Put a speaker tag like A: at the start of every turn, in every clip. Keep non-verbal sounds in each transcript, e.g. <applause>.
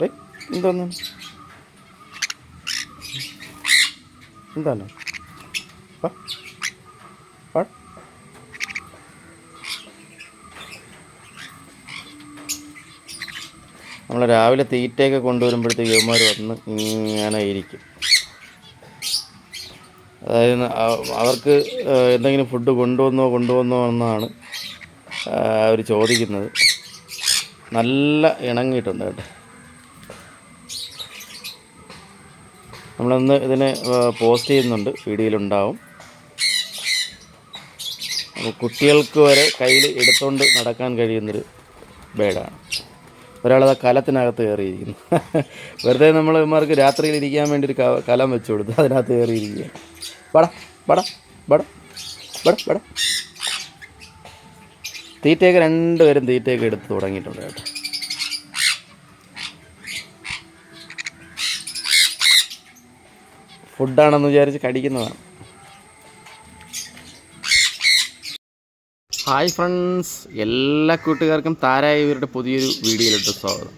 A: Day എന്താണ്. നമ്മൾ രാവിലെ തീറ്റയൊക്കെ കൊണ്ടുവരുമ്പോഴത്തേക്ക് യുവമാർ വന്ന് ഇങ്ങനെ ഇരിക്കും. അതായത് അവർക്ക് എന്തെങ്കിലും ഫുഡ് കൊണ്ടുവന്നോ കൊണ്ടുവന്നോ എന്നാണ് അവർ ചോദിക്കുന്നത്. നല്ല ഇണങ്ങിയിട്ടുണ്ട് കേട്ടോ. നമ്മളന്ന് ഇതിനെ പോസ്റ്റ് ചെയ്യുന്നുണ്ട്. വീഡിയോയിലുണ്ടാവും. അപ്പോൾ കുട്ടികൾക്ക് വരെ കയ്യിൽ എടുത്തുകൊണ്ട് നടക്കാൻ കഴിയുന്നൊരു ബേഡാണ്. ഒരാളത് ആ കലത്തിനകത്ത് കയറിയിരിക്കുന്നു. <laughs> വെറുതെ നമ്മൾ ഇമാർക്ക് രാത്രിയിൽ ഇരിക്കാൻ വേണ്ടി ഒരു കലം വെച്ചു കൊടുത്തു അതിനകത്ത് കയറിയിരിക്കുക പട പട പട പട പട തീറ്റയൊക്കെ രണ്ടുപേരും തീറ്റയൊക്കെ എടുത്ത് തുടങ്ങിയിട്ടുണ്ട് കേട്ടോ. ഫുഡാണെന്ന് വിചാരിച്ച് കടിക്കുന്നതാണ്. ഹായ് ഫ്രണ്ട്സ് എല്ലാ കൂട്ടുകാർക്കും താരായ ഇവരുടെ പുതിയൊരു വീഡിയോയിലിട്ട് സ്വാഗതം.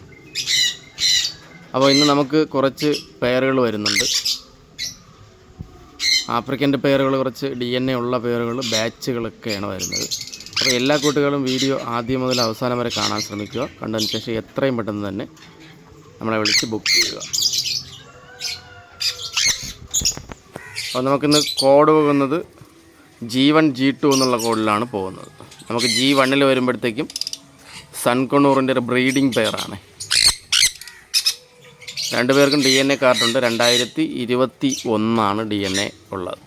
A: അപ്പോൾ ഇന്ന് നമുക്ക് കുറച്ച് പേറുകൾ വരുന്നുണ്ട്. ആഫ്രിക്കന്റെ പേറുകൾ കുറച്ച് ഡി എൻ എ ഉള്ള പേറുകൾ ബാച്ചുകളൊക്കെയാണ് വരുന്നത്. അപ്പോൾ എല്ലാ കൂട്ടുകാരും വീഡിയോ ആദ്യം മുതൽ അവസാനം വരെ കാണാൻ ശ്രമിക്കുക. കണ്ടതിന് ശേഷം എത്രയും പെട്ടെന്ന് തന്നെ നമ്മളെ വിളിച്ച് ബുക്ക് ചെയ്യുക. അപ്പോൾ നമുക്കിന്ന് കോഡ് പോകുന്നത് ജി വൺ ജി ടു എന്നുള്ള കോഡിലാണ് പോകുന്നത്. നമുക്ക് ജി വണ്ണിൽ വരുമ്പോഴത്തേക്കും സൺകൊണൂറിന്റെ ഒരു ബ്രീഡിംഗ് പെയറാണ്. രണ്ടുപേർക്കും ഡി എൻ എ കാർഡുണ്ട് രണ്ടായിരത്തി ഇരുപത്തി ഒന്നാണ് ഡി എൻ എ ഉള്ളത്.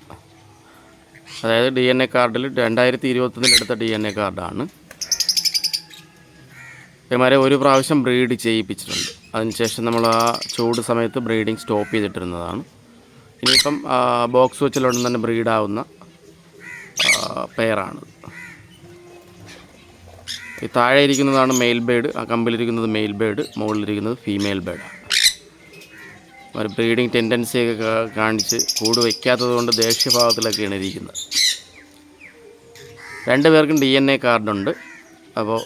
A: അതായത് ഡി എൻ എ കാർഡിൽ രണ്ടായിരത്തി ഇരുപത്തൊന്നിൽ എടുത്ത ഡി എൻ എ കാർഡാണ് ഇവന്മാരെ ഒരു പ്രാവശ്യം ബ്രീഡ് ചെയ്യിപ്പിച്ചിട്ടുണ്ട്. അതിനുശേഷം നമ്മൾ ആ ചൂട് സമയത്ത് ബ്രീഡിംഗ് സ്റ്റോപ്പ് ചെയ്തിട്ടിരുന്നതാണ്. ഇനിയിപ്പം ബോക്സ് വെച്ചിലുടൻ തന്നെ ബ്രീഡാവുന്ന പെയറാണ്. ഈ താഴെ ഇരിക്കുന്നതാണ് മെയിൽ ബേഡ് ആ കമ്പിലിരിക്കുന്നത് മെയിൽ ബേഡ് മുകളിലിരിക്കുന്നത് ഫീമെയിൽ ബേഡാണ് ഒരു ബ്രീഡിങ് ടെൻഡൻസിയൊക്കെ കാണിച്ച് കൂട് വയ്ക്കാത്തത് കൊണ്ട് ദേഷ്യഭാവത്തിലൊക്കെയാണ് ഇരിക്കുന്നത്. രണ്ട് പേർക്കും ഡി എൻ എ കാർഡുണ്ട്. അപ്പോൾ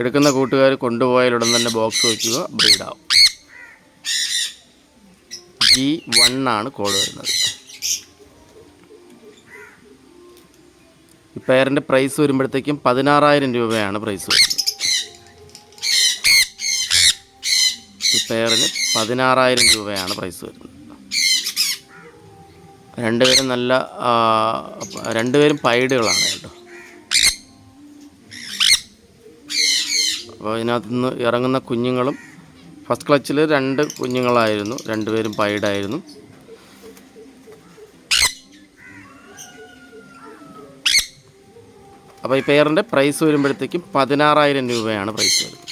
A: എടുക്കുന്ന കൂട്ടുകാർ കൊണ്ടുപോയാലുടൻ തന്നെ ബോക്സ് വയ്ക്കുക ബ്രീഡാവും. ജി വൺ ആണ് കോഡ് വരുന്നത്. ഈ പെയറിന്റെ പ്രൈസ് വരുമ്പോഴത്തേക്കും പതിനാറായിരം രൂപയാണ് പ്രൈസ് വരുന്നത്. ഈ പെയറിന് പതിനാറായിരം രൂപയാണ് പ്രൈസ് വരുന്നത്. രണ്ടുപേരും നല്ല രണ്ടുപേരും പൈഡുകളാണ് കേട്ടോ. അപ്പോൾ ഇതിനകത്തുനിന്ന് ഇറങ്ങുന്ന കുഞ്ഞുങ്ങളും ഫസ്റ്റ് ക്ലച്ചിൽ രണ്ട് കുഞ്ഞുങ്ങളായിരുന്നു രണ്ടുപേരും പൈഡായിരുന്നു. അപ്പോൾ ഈ പെയറിന്റെ പ്രൈസ് വരുമ്പോഴത്തേക്കും പതിനാറായിരം രൂപയാണ് പ്രൈസ് വരുന്നത്.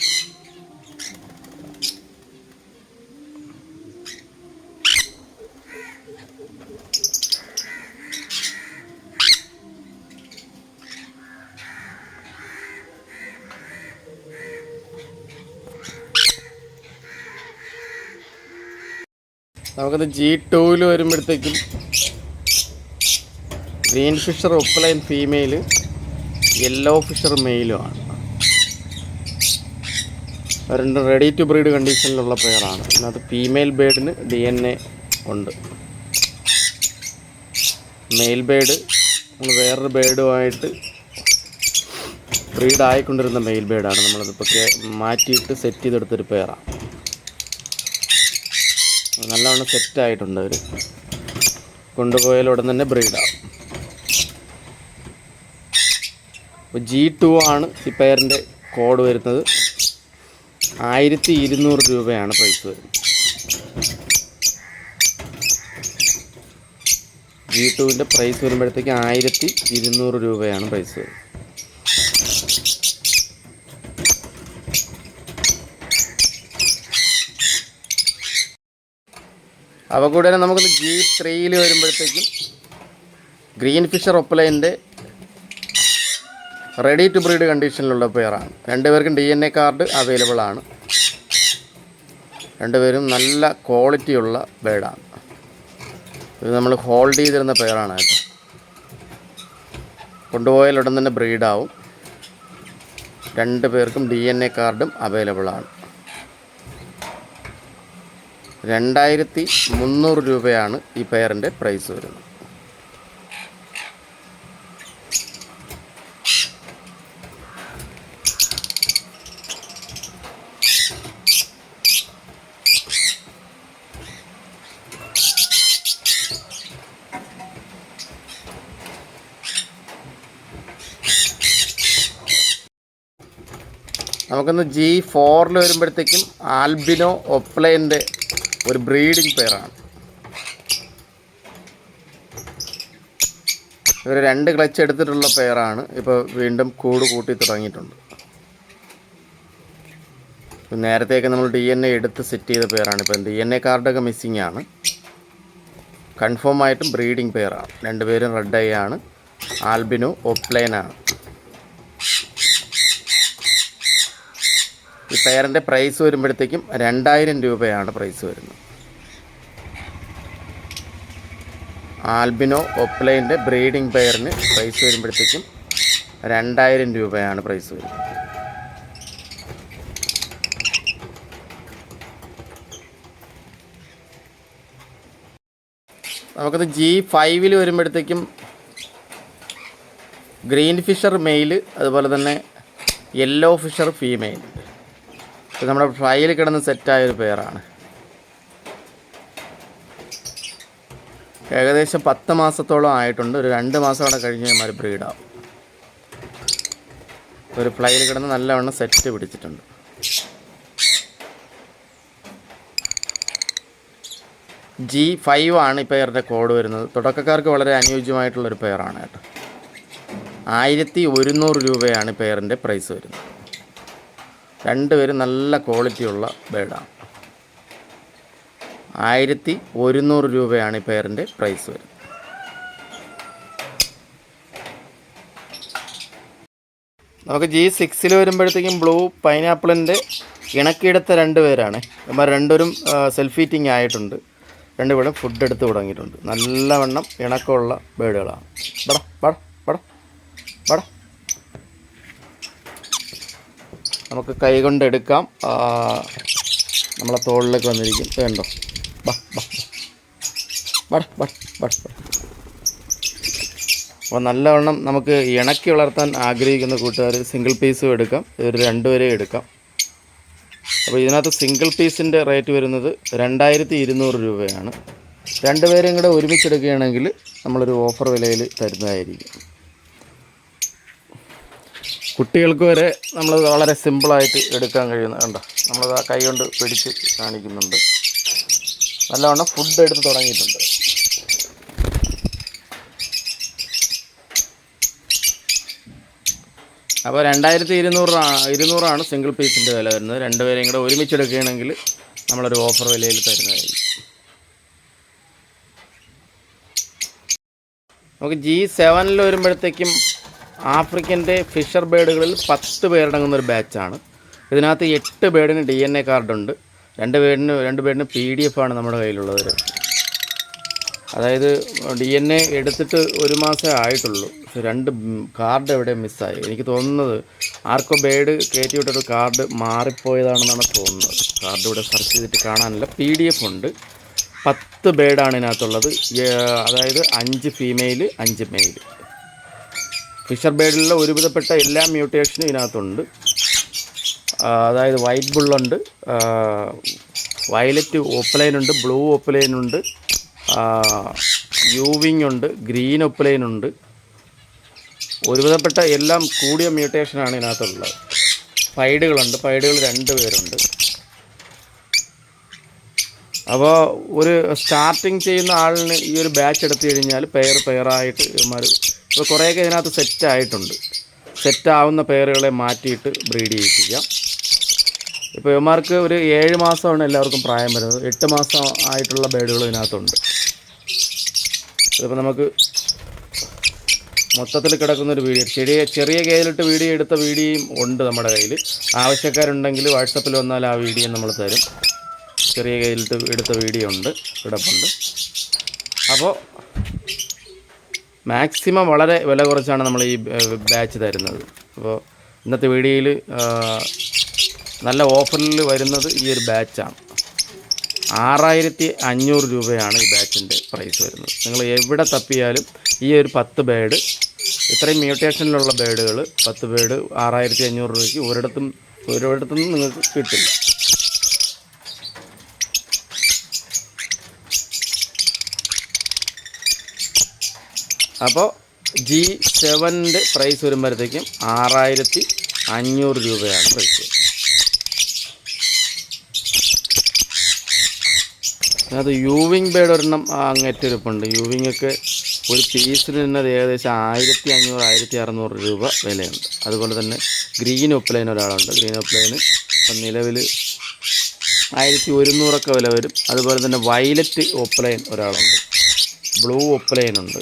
A: നമുക്കത് ജി ടൂവിൽ വരുമ്പോഴത്തേക്കും green fisher opaline female yellow fisher മെയിലും ആണ്. രണ്ടും റെഡി ടു ബ്രീഡ് കണ്ടീഷനിലുള്ള പെയറാണ് അതിനകത്ത് ഫീമെയിൽ ബേഡിന് ഡി എൻ എ ഉണ്ട്. മെയിൽ ബേഡ് നമ്മൾ വേറൊരു ബേഡുമായിട്ട് ബ്രീഡായിക്കൊണ്ടിരുന്ന മെയിൽ ബേഡാണ് നമ്മളതിപ്പോൾ മാറ്റിയിട്ട് സെറ്റ് ചെയ്തെടുത്തൊരു പെയറാണ് നല്ലവണ്ണം സെറ്റായിട്ടുണ്ട് അവർ കൊണ്ടുപോയാലുടൻ തന്നെ ബ്രീഡാവും അപ്പോൾ ജി ടു ആണ് ഈ പെയറിന്റെ കോഡ് വരുന്നത്. ആയിരത്തി ഇരുന്നൂറ് രൂപയാണ് പ്രൈസ് വരുന്നത്. ജി ടുവിന്റെ പ്രൈസ് വരുമ്പോഴത്തേക്ക് ആയിരത്തി ഇരുന്നൂറ് രൂപയാണ് പ്രൈസ് വരുന്നത്. അവ കൂടെ നമുക്കൊന്ന് ജി ത്രീയിൽ വരുമ്പോഴത്തേക്കും ഗ്രീൻ ഫിഷർ ഒപ്പലൈന്റെ റെഡി ടു ബ്രീഡ് കണ്ടീഷനിലുള്ള പെയറാണ് രണ്ടുപേർക്കും D N A card available ആണ്. രണ്ടുപേരും നല്ല ക്വാളിറ്റിയുള്ള ബേഡാണ് ഇത് നമ്മൾ ഹോൾഡ് ചെയ്തിരുന്ന പെയറാണ് കേട്ടോ. കൊണ്ടുപോയാൽ ഉടൻ തന്നെ ബ്രീഡാവും രണ്ട് പേർക്കും ഡി എൻ എ കാർഡും അവൈലബിൾ ആണ്. രണ്ടായിരത്തി മുന്നൂറ് രൂപയാണ് ഈ പെയറിന്റെ പ്രൈസ് വരുന്നത്. നമുക്കൊന്ന് ജി ഫോറിൽ വരുമ്പോഴത്തേക്കും ആൽബിനോ ഒപ്ലൈന്റെ ഒരു ബ്രീഡിംഗ് പെയറാണ്. ഇവർ രണ്ട് ക്ലച്ച് എടുത്തിട്ടുള്ള പെയറാണ്. ഇപ്പോൾ വീണ്ടും കൂട് കൂട്ടി തുടങ്ങിയിട്ടുണ്ട്. നേരത്തെയൊക്കെ നമ്മൾ ഡി എൻ എ എടുത്ത് സെറ്റ് ചെയ്ത പെയറാണ്. ഇപ്പം ഡി എൻ എ കാർഡൊക്കെ മിസ്സിംഗ് ആണ്. കൺഫേം ആയിട്ടും ബ്രീഡിംഗ് പെയറാണ്. രണ്ടുപേരും റെഡ് ഐ ആണ് ആൽബിനോ ഒപ്ലൈനാണ് ഈ പെയറിന്റെ പ്രൈസ് വരുമ്പോഴത്തേക്കും രണ്ടായിരം രൂപയാണ് പ്രൈസ് വരുന്നത്. ആൽബിനോ ഒപ്ലൈന്റെ ബ്രീഡിംഗ് പെയറിന് പ്രൈസ് വരുമ്പോഴത്തേക്കും രണ്ടായിരം രൂപയാണ് പ്രൈസ് വരുന്നത്. നമുക്കത് ജി ഫൈവിൽ വരുമ്പോഴത്തേക്കും ഗ്രീൻ ഫിഷർ മെയിൽ അതുപോലെ തന്നെ യെല്ലോ ഫിഷർ ഫീമെയിൽ ഇത് നമ്മുടെ ഫ്രൈയിൽ കിടന്ന് സെറ്റായ ഒരു പെയറാണ് ഏകദേശം പത്ത് മാസത്തോളം ആയിട്ടുണ്ട്. ഒരു രണ്ട് മാസം കൂടെ കഴിഞ്ഞ് കഴിഞ്ഞാൽ ബ്രീഡാവും ഒരു ഫ്ലൈയിൽ കിടന്ന് നല്ലവണ്ണം സെറ്റ് പിടിച്ചിട്ടുണ്ട്. ജി ഫൈവ് ആണ് ഈ പെയറിന്റെ കോഡ് വരുന്നത്. തുടക്കക്കാർക്ക് വളരെ അനുയോജ്യമായിട്ടുള്ളൊരു പെയറാണ് കേട്ടോ. ആയിരത്തി ഒരുന്നൂറ് രൂപയാണ് പേരിന്റെ പ്രൈസ് വരുന്നത്. രണ്ടുപേരും നല്ല ക്വാളിറ്റിയുള്ള ബേഡാണ്. ആയിരത്തി ഒരുന്നൂറ് രൂപയാണ് ഈ പെയറിന്റെ പ്രൈസ് വരുന്നത്. നമുക്ക് ജി സിക്സിൽ വരുമ്പോഴത്തേക്കും ബ്ലൂ പൈനാപ്പിളിന്റെ ഇണക്കിയെടുത്ത രണ്ട് പേരാണ്. നമ്മൾ രണ്ടുപേരും സെൽഫ് ഈറ്റിംഗ് ആയിട്ടുണ്ട്. രണ്ടുപേരും ഫുഡ് എടുത്ത് തുടങ്ങിയിട്ടുണ്ട്. നല്ലവണ്ണം ഇണക്കമുള്ള ബേഡുകളാണ്. പട പട പട ബട നമുക്ക് കൈ കൊണ്ട് എടുക്കാം. നമ്മളെ തോളിലേക്ക് വന്നിരിക്കും. വേണ്ടോ അപ്പോൾ നല്ലവണ്ണം നമുക്ക് ഇണക്കി വളർത്താൻ ആഗ്രഹിക്കുന്ന കൂട്ടുകാർ സിംഗിൾ പീസും എടുക്കാം. ഒരു രണ്ടുപേരെയും എടുക്കാം. അപ്പോൾ ഇതിനകത്ത് സിംഗിൾ പീസിന്റെ റേറ്റ് വരുന്നത് രണ്ടായിരത്തി ഇരുന്നൂറ് രൂപയാണ്. രണ്ടുപേരെയും കൂടെ ഒരുമിച്ചെടുക്കുകയാണെങ്കിൽ നമ്മളൊരു ഓഫർ വിലയിൽ തരുന്നതായിരിക്കും. കുട്ടികൾക്ക് വരെ നമ്മൾ വളരെ സിമ്പിളായിട്ട് എടുക്കാൻ കഴിയുന്ന കണ്ടോ? നമ്മളത് ആ കൈ കൊണ്ട് പിടിച്ച് കാണിക്കുന്നുണ്ട്. നല്ലവണ്ണം ഫുഡ് എടുത്ത് തുടങ്ങിയിട്ടുണ്ട്. അപ്പോൾ രണ്ടായിരത്തി ഇരുന്നൂറ് ഇരുന്നൂറാണ് സിംഗിൾ പീസിന്റെ വില വരുന്നത്. രണ്ടുപേരെയും കൂടെ ഒരുമിച്ച് എടുക്കുകയാണെങ്കിൽ നമ്മളൊരു ഓഫർ വിലയിൽ തരുന്നതായിരിക്കും. നമുക്ക് ജി സെവനിൽ വരുമ്പോഴത്തേക്കും ആഫ്രിക്കന്റെ ഫിഷർ ബേഡുകളിൽ പത്ത് പേരടങ്ങുന്ന ഒരു ബാച്ചാണ്. ഇതിനകത്ത് എട്ട് ബേഡിന് ഡി എൻ എ കാർഡുണ്ട്. രണ്ട് പേരിന് രണ്ട് പേരിന് പി ഡി എഫ് ആണ് നമ്മുടെ കയ്യിലുള്ളത്. അതായത് ഡി എൻ എ എടുത്തിട്ട് ഒരു മാസമേ ആയിട്ടുള്ളൂ. രണ്ട് കാർഡ് എവിടെ മിസ്സായി. എനിക്ക് തോന്നുന്നത് ആർക്കോ ബേഡ് കയറ്റി വിട്ടൊരു കാർഡ് മാറിപ്പോയതാണെന്നാണ് തോന്നുന്നത്. കാർഡ് ഇവിടെ സെർച്ച് ചെയ്തിട്ട് കാണാനില്ല. പി ഡി എഫ് ഉണ്ട്. പത്ത് ബേഡാണ് ഇതിനകത്തുള്ളത്. അതായത് അഞ്ച് ഫീമെയിൽ അഞ്ച് മെയിൽ ഫിഷർ ബേഡിലുള്ള ഒരുവിധപ്പെട്ട എല്ലാ മ്യൂട്ടേഷനും ഇതിനകത്തുണ്ട്. അതായത് വൈറ്റ് ബുള്ളുണ്ട് വയലറ്റ് ഓപ്പലൈനുണ്ട് ബ്ലൂ ഓപ്പലൈനുണ്ട് യൂവിങ് ഉണ്ട് ഗ്രീൻ ഒപ്പലൈനുണ്ട് ഒരുവിധപ്പെട്ട എല്ലാം കൂടിയ മ്യൂട്ടേഷനാണ് ഇതിനകത്തുള്ളത്. പൈഡുകളുണ്ട് പൈഡുകൾ രണ്ട് പേരുണ്ട്. അപ്പോൾ ഒരു സ്റ്റാർട്ടിങ് ചെയ്യുന്ന ആളിന് ഈ ഒരു ബാച്ച് എടുത്തു കഴിഞ്ഞാൽ പെയർ പെയറായിട്ട് ഇവന്മാർ ഇപ്പോൾ കുറേയൊക്കെ ഇതിനകത്ത് സെറ്റായിട്ടുണ്ട് സെറ്റാവുന്ന പെയറുകളെ മാറ്റിയിട്ട് ബ്രീഡ് ചെയ്യിപ്പിക്കാം ഇപ്പോൾ ഇവന്മാർക്ക് ഒരു ഏഴ് മാസമാണ് എല്ലാവർക്കും പ്രായം വരുന്നത്. എട്ട് മാസം ആയിട്ടുള്ള ബേഡുകൾ ഇതിനകത്തുണ്ട്. ഇതിപ്പോൾ നമുക്ക് മൊത്തത്തിൽ കിടക്കുന്ന ഒരു വീഡിയോ. ചെറിയ ചെറിയ കയ്യിലിട്ട് വീഡിയോ എടുത്ത വീഡിയോയും ഉണ്ട് നമ്മുടെ കയ്യിൽ. ആവശ്യക്കാരുണ്ടെങ്കിൽ വാട്സപ്പിൽ വന്നാൽ ആ വീഡിയോ നമ്മൾ തരും. ചെറിയ കയ്യിലിട്ട് എടുത്ത വീഡിയോ ഉണ്ട്. കിടപ്പുണ്ട്. അപ്പോൾ മാക്സിമം വളരെ വില കുറച്ചാണ് നമ്മൾ ഈ ബാച്ച് തരുന്നത്. അപ്പോൾ ഇന്നത്തെ വീഡിയോയിൽ നല്ല ഓഫറിൽ വരുന്നത് ഈ ഒരു ബാച്ചാണ് ആറായിരത്തി അഞ്ഞൂറ് രൂപയാണ് ഈ ബാച്ചിന്റെ പ്രൈസ് വരുന്നത്. നിങ്ങൾ എവിടെ തപ്പിയാലും ഈ ഒരു പത്ത് ബേഡ് ഇത്രയും മ്യൂട്ടേഷനിലുള്ള ബേഡുകൾ പത്ത് ബേഡ് ആറായിരത്തി അഞ്ഞൂറ് രൂപയ്ക്ക് ഒരിടത്തും ഒരിടത്തും നിങ്ങൾക്ക് കിട്ടില്ല. അപ്പോൾ ജി സെവന്റെ പ്രൈസ് വരുമ്പോഴത്തേക്കും ആറായിരത്തി അഞ്ഞൂറ് രൂപയാണ് പ്രൈസ് അത് യൂവിങ് ബേഡ് ഒരെണ്ണം അങ്ങേറ്റിരിപ്പുണ്ട് യൂവിങ് ഒക്കെ ഒരു പീസിന് തന്നെ ഏകദേശം ആയിരത്തി അഞ്ഞൂറ് ആയിരത്തി അറുന്നൂറ് രൂപ വിലയുണ്ട്. അതുപോലെ തന്നെ ഗ്രീൻ ഒപ്ലൈൻ ഒരാളുണ്ട്. ഗ്രീൻ ഒപ്ലൈന് ഇപ്പം നിലവിൽ ആയിരത്തി ഒരുന്നൂറൊക്കെ വില വരും. അതുപോലെ തന്നെ വയലറ്റ് ഒപ്ലൈൻ ഒരാളുണ്ട്. ബ്ലൂ ഒപ്ലൈൻ ഉണ്ട്.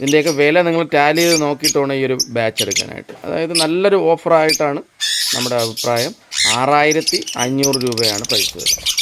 A: ഇതിന്റെയൊക്കെ വില നിങ്ങൾ ടാലി ചെയ്ത് നോക്കിയിട്ട് വേണം ഈ ഒരു ബാച്ച് എടുക്കാനായിട്ട്. അതായത് നല്ലൊരു ഓഫറായിട്ടാണ് നമ്മുടെ അഭിപ്രായം. ആറായിരത്തി അഞ്ഞൂറ് രൂപയാണ് പ്രൈസ് വരുന്നത്.